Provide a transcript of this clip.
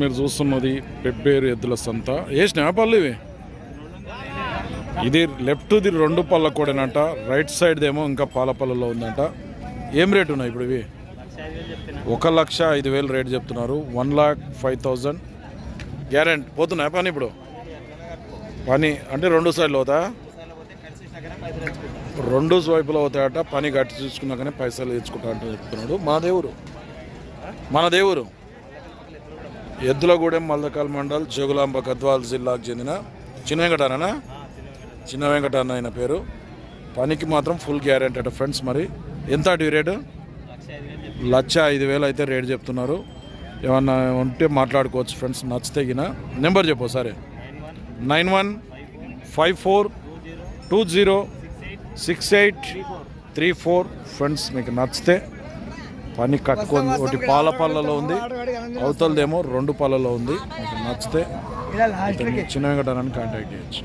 మీరు చూస్తున్నది పెబ్బేరు ఎద్దుల సంత. వేసినా పళ్ళు ఇవి? ఇది లెఫ్ట్ది రెండు పళ్ళ కూడానంట రైట్ సైడ్ ఏమో ఇంకా పాల పళ్ళలో ఉందంట. ఏం రేటు ఉన్నాయి ఇప్పుడు ఇవి? ఒక లక్ష ఐదు వేలు రేటు చెప్తున్నారు. One lakh five thousand. Guarantee. పోతున్నాయా పని ఇప్పుడు? పని అంటే రెండు సైడ్లు అవుతా రెండు వైపులో అవుతాయట పని గట్టి చూసుకున్నాకనే పైసలు తెచ్చుకుంటా అంటే చెప్తున్నాడు మా దేవుడు. మన దేవుడు. ఎద్దులగూడెం మల్దకాల్ మండల్ జోగులాంబ గద్వాల్ జిల్లాకు చెందిన చిన్న వెంకటన్న చిన్న వెంకట అన్న ఆయన పేరు. పనికి మాత్రం ఫుల్ గ్యారెంటీ అట ఫ్రెండ్స్ మరి. ఎంత అటు రేటు? లక్ష ఐదు వేలు అయితే రేట్ చెప్తున్నారు. ఏమన్నా ఉంటే మాట్లాడుకోవచ్చు ఫ్రెండ్స్ నచ్చితే గిన. నెంబర్ చెప్పు సరే nine one five four two zero six eight three four. Friends మీకు నచ్చితే పని కట్టుకొని ఒకటి పాల పళ్ళలో ఉంది. అవతలదేమో రెండు పళ్ళలో ఉంది. నచ్చితే చిన్న వెంకటరాన్ని కాంటాక్ట్ చేయొచ్చు.